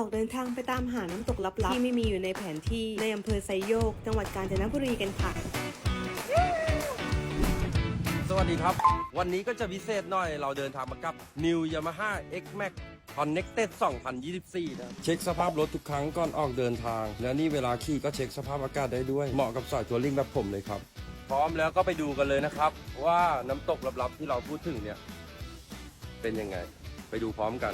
อกเดินทางไปตามหาน้ำตกลับๆที่ไม่มีอยู่ในแผนที่ในอำเภอไซโยก จังหวัดกาญจนบุรีกันค่ะ สวัสดีครับ วันนี้ก็จะพิเศษหน่อยเราเดินทางมากับ New Yamaha X Max Connected 2024 นะ เช็คสภาพรถทุกครั้งก่อนออกเดินทาง แล้วนี่เวลาขี่ก็เช็คสภาพอากาศได้ด้วย เหมาะกับสายทัวริงแบบผมเลยครับ พร้อมแล้วก็ไปดูกันเลยนะครับ ว่าน้ำตกลับๆที่เราพูดถึงเนี่ย เป็นยังไง ไปดูพร้อมกัน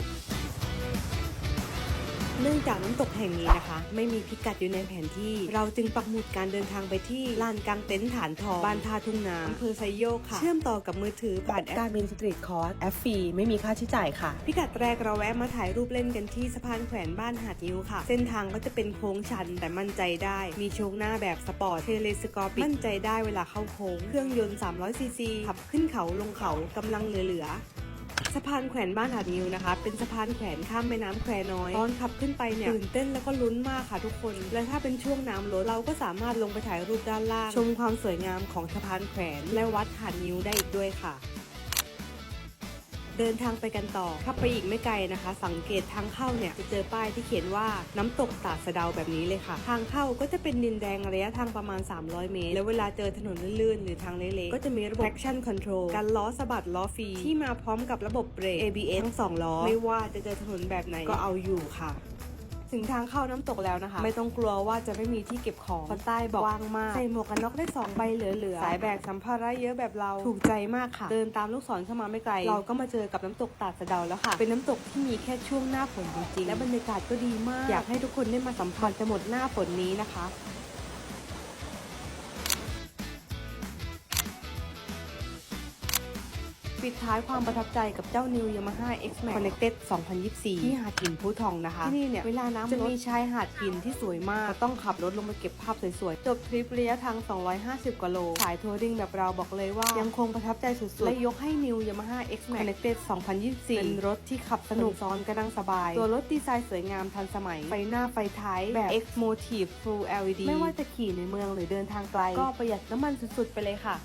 เนื่องจากน้ำตกแห่งนี้นะคะ ไม่มีพิกัดอยู่ในแผนที่ เราจึงปักหมุดการเดินทางไปที่ลานกลางเต็นท์ฐานทองบ้านท่าทุ่งนาอำเภอไซโยกค่ะ เชื่อมต่อกับมือถือผ่านแอปการบินสตรีทคอร์สแอฟฟรีไม่มีค่าใช้จ่ายค่ะ พิกัดแรกเราแวะมาถ่ายรูปเล่นกันที่สะพานแขวนบ้านหาดนิ้วค่ะ เส้นทางก็จะเป็นโค้งชันแต่มั่นใจได้ มีโชคหน้าแบบสปอร์ตเทเลสกอร์ปิกมั่นใจได้เวลาเข้าโค้งเครื่องยนต์300ซีซีขับขึ้นเขาลงเขากำลังเหลือๆ สะพานแขวนบ้านหาดนิวนะคะ เป็นสะพานแขวนข้ามแม่น้ำแควน้อย ตอนขับขึ้นไปเนี่ยตื่นเต้นแล้วก็ลุ้นมากค่ะทุกคน และถ้าเป็นช่วงน้ำลดเราก็สามารถลงไปถ่ายรูปด้านล่าง ชมความสวยงามของสะพานแขวนและวัดหาดนิวได้อีกด้วยค่ะ เดินทางไปกันต่อขับไปอีกไม่ไกลนะคะ สังเกตทางเข้าเนี่ยจะเจอป้ายที่เขียนว่าน้ำตกตาสะเดาแบบนี้เลยค่ะ ทางเข้าก็จะเป็นดินแดงระยะทางประมาณ 300 เมตร แล้วเวลาเจอถนนลื่นๆ หรือทางเละๆก็จะมีระบบ traction control การล้อสะบัดล้อฟรีที่มาพร้อมกับระบบเบรก ABS ทั้งสองล้อ ไม่ว่าจะเจอถนนแบบไหนก็เอาอยู่ค่ะ ถึงทางเข้าน้ำตกแล้วนะคะ ไม่ต้องกลัวว่าจะไม่มีที่เก็บของเพราะใต้บอกว่างมาก ใส่หมวกกันน็อกได้2ใบเหลือๆ สายแบกสัมภาระเยอะแบบเรา ถูกใจมากค่ะ เดินตามลูกศรเข้ามาไม่ไกล เราก็มาเจอกับน้ำตกตาดสะเดาแล้วค่ะ เป็นน้ำตกที่มีแค่ช่วงหน้าฝนจริงๆ และบรรยากาศก็ดีมาก อยากให้ทุกคนได้มาสัมผัสจะหมดหน้าฝนนี้นะคะ ปิดท้ายความประทับใจกับเจ้า New Yamaha X Max Connected 2024 ที่หาดหินผู้ทองนะคะ ที่นี่เนี่ย เวลาน้ำจะมีชายหาดหินที่สวยมาก ต้องขับรถลงมาเก็บภาพสวยๆ จบทริประยะทาง 250 กว่าโล สายทัวริงแบบเราบอกเลยว่า ยังคงประทับใจสุดๆ และยกให้ New Yamaha X Max Connected 2024 เป็นรถที่ขับสนุกซ้อนก็นั่งสบาย ตัวรถดีไซน์สวยงามทันสมัย ไฟหน้าไฟท้ายแบบ X Motive Full LED ไม่ว่าจะขี่ในเมืองหรือเดินทางไกล ก็ประหยัดน้ำมันสุดๆไปเลยค่ะ